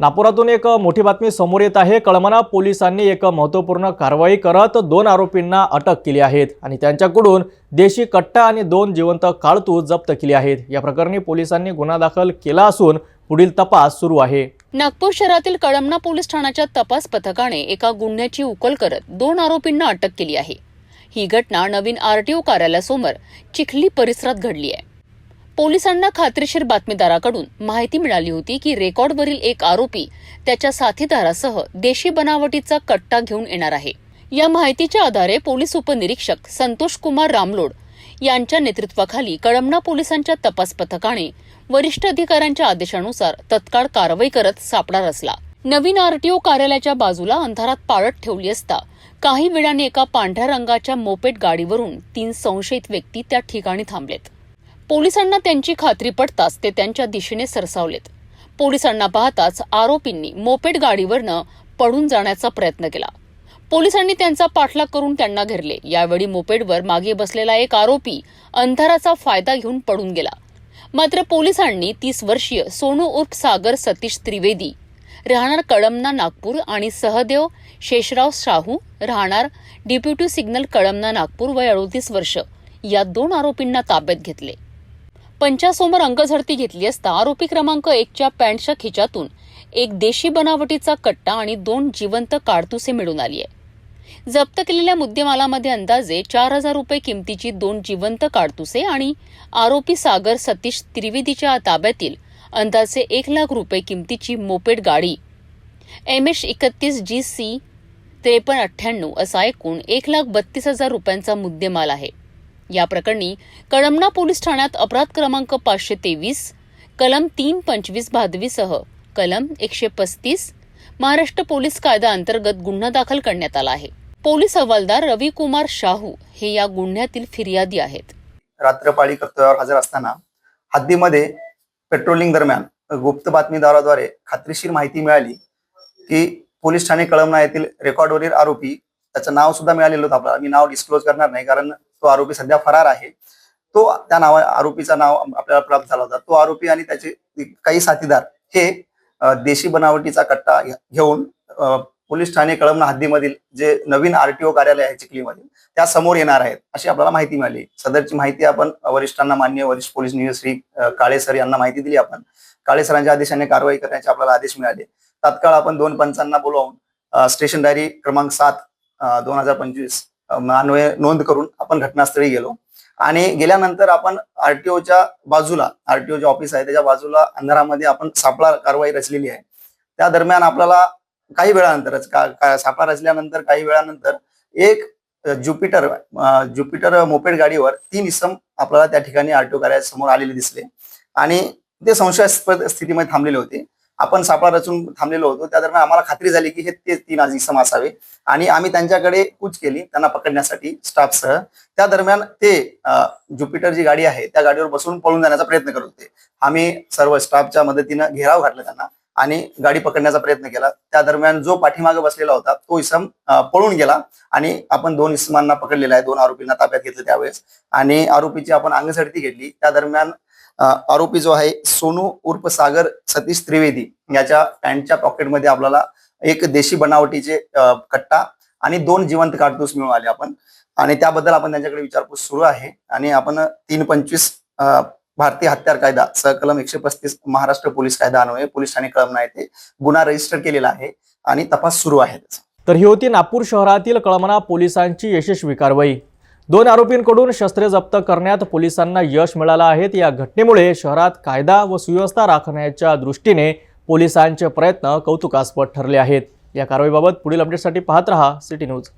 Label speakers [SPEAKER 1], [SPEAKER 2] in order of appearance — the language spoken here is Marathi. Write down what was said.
[SPEAKER 1] नागपुरातून एक मोठी बातमी समोर येत आहे. कळमना पोलिसांनी एक महत्त्वपूर्ण कारवाई करत दोन आरोपींना अटक केली आहेत आणि त्यांच्याकडून देशी कट्टा आणि दोन जिवंत काळतू जप्त केली आहेत. या प्रकरणी पोलिसांनी गुन्हा दाखल केला असून पुढील तपास सुरू आहे.
[SPEAKER 2] नागपूर शहरातील कळमना पोलीस ठाण्याच्या तपास पथकाने एका गुन्ह्याची उकल करत दोन आरोपींना अटक केली आहे. ही घटना नवीन आरटीओ कार्यालयासमोर चिखली परिसरात घडली आहे. पोलिसांना खात्रीशीर बातमीदाराकडून माहिती मिळाली होती की रेकॉर्डवरील एक आरोपी त्याच्या साथीदारासह देशी बनावटीचा कट्टा घेऊन येणार आहे. या माहितीच्या आधारे पोलीस उपनिरीक्षक संतोष कुमार रामलोड यांच्या नेतृत्वाखाली कळमना पोलिसांच्या तपास पथकाने वरिष्ठ अधिकाऱ्यांच्या आदेशानुसार तत्काळ कारवाई करत सापडा रचला. नवीन आरटीओ कार्यालयाच्या बाजूला अंधारात पाळत ठेवली असता काही वेळाने एका पांढऱ्या रंगाच्या मोपेट गाडीवरून तीन संशयित व्यक्ती त्या ठिकाणी थांबलेत. पोलिसांना त्यांची खात्री पडताच ते त्यांच्या दिशेने सरसावलेत. पोलिसांना पाहताच आरोपींनी मोपेड गाडीवरनं पळून जाण्याचा प्रयत्न केला. पोलिसांनी त्यांचा पाठलाग करून त्यांना घेरले. यावेळी मोपेडवर मागे बसलेला एक आरोपी अंधाराचा फायदा घेऊन पळून गेला. मात्र पोलिसांनी तीस वर्षीय सोनू उर्फ सागर सतीश त्रिवेदी राहणार कळमना नागपूर आणि सहदेव शेषराव शाहू राहणार डिप्युटी सिग्नल कळमना नागपूर वय अडोतीस वर्ष या दोन आरोपींना ताब्यात घेतले. पंचासमोर अंगझडती घेतली असता आरोपी क्रमांक एकच्या पॅन्टच्या खिच्यातून एक देशी बनावटीचा कट्टा आणि दोन जिवंत काडतुसे मिळून आली आहे. जप्त केलेल्या मुद्देमालामध्ये अंदाजे चार हजार रुपये किमतीची दोन जिवंत काडतुसे आणि आरोपी सागर सतीश त्रिवेदीच्या ताब्यातील अंदाजे एक लाख रुपये किमतीची मोपेड गाडी. एम एच एकतीस जी सी त्रेपन्न अठ्ठ्याण्णव असा एकूण एक लाख बत्तीस हजार रुपयांचा मुद्देमाल आहे. या प्रकरणी कळमना पोलीस ठाण्यात अपराध क्रमांक पाचशे तेवीस कलम तीन पंचवीस भादवीसह कलम एकशे पस्तीस महाराष्ट्र पोलीस कायदा अंतर्गत गुन्हा दाखल करण्यात आला आहे. पोलीस हवालदार रविकुमार शाहू हे या गुन्ह्यातील फिर्यादी आहेत.
[SPEAKER 3] रात्रपाळी कर्तव्यावर हजर असताना हद्दीमध्ये पेट्रोलिंग दरम्यान गुप्त बातमीदाराद्वारे खात्रीशीर माहिती मिळाली की पोलीस ठाणे कळमना येथील रेकॉर्डवरील आरोपी त्याचं नाव सुद्धा मिळालेलं होतं आपल्याला. मी नाव डिस्क्लोज करणार नाही कारण तो आरोपी सध्या फरार आहे. तो त्या नावा आरोपीचं नाव आपल्याला प्राप्त झाला होता. तो आरोपी आणि त्याचे काही साथीदार हे देशी बनावटीचा कट्टा घेऊन पोलीस ठाणे कळमना हद्दीमधील जे नवीन आरटीओ कार्यालय आहे चिखलीमधील त्या समोर येणार आहेत अशी आपल्याला माहिती मिळाली. सदरची माहिती आपण वरिष्ठांना मान्य वरिष्ठ पोलीस निरीक्षक श्री काळे सर यांना माहिती दिली आपण. काळे सरांच्या आदेशाने कारवाई करण्याचे आपल्याला आदेश मिळाले. तात्काळ आपण दोन पंचांना बोलावून स्टेशन डायरी क्रमांक सात दोन हजार पंचवीस अन्वय नोंद करून आपण घटनास्थळी गेलो. आणि गेल्यानंतर आपण आरटीओच्या बाजूला आरटीओ जे ऑफिस आहे त्याच्या बाजूला अंधारामध्ये आपण सापळा कारवाई रचलेली आहे. त्या दरम्यान आपल्याला काही वेळानंतरच का, सापळा रचल्यानंतर काही वेळानंतर एक ज्युपिटर ज्युपिटर मोपेड गाडीवर तीन इसम आपल्याला त्या ठिकाणी आरटीओ कार्यालयासमोर आलेले दिसले. आणि ते संशयास्पद स्थितीमध्ये थांबलेले होते. आपण सापळा रचून थांबलेलो होतो. त्या दरम्यान आम्हाला खात्री झाली की हे ते तीन आज इसम असावे आणि आम्ही त्यांच्याकडे कूच केली त्यांना पकडण्यासाठी स्टाफसह. त्या दरम्यान ते ज्युपिटर जी गाडी आहे त्या गाडीवर बसून पळून जाण्याचा प्रयत्न करत होते. आम्ही सर्व स्टाफच्या मदतीनं घेराव घातला त्यांना आणि गाडी पकडण्याचा प्रयत्न केला. त्या दरम्यान जो पाठीमागे बसलेला होता तो इसम पळून गेला आणि आपण दोन इसमांना पकडलेला आहे. दोन आरोपींना ताब्यात घेतलं त्यावेळेस. आणि आरोपीची आपण अंगसरती घेतली. त्या दरम्यान आरोपी जो आहे सोनू उर्फ सागर सतीश त्रिवेदी याच्या पॅन्टच्या पॉकेटमध्ये आपल्याला एक देशी बनावटीचे कट्टा आणि दोन जिवंत काडतूस मिळून आले आपण. आणि त्याबद्दल आपण त्यांच्याकडे विचारपूस सुरू आहे. आणि आपण तीन पंचवीस अ, भारतीय हत्यार कायदा सहकलम एकशे पस्तीस महाराष्ट्र पोलीस कायदा अन्वये पोलीस ठाणे कळमना येथे गुन्हा रजिस्टर केलेला आहे आणि तपास सुरू आहे
[SPEAKER 1] तर ही होती नागपूर शहरातील कळमना पोलिसांची यशस्वी कारवाई. दोन आरोपींकडून शस्त्रे जप्त करण्यात पोलिसांना यश मिळालं आहे या घटनेमुळे शहरात कायदा व सुव्यवस्था राखण्याच्या दृष्टीने पोलिसांचे प्रयत्न कौतुकास्पद ठरले आहेत. या कारवाईबाबत पुढील अपडेटसाठी पाहत रहा. City news.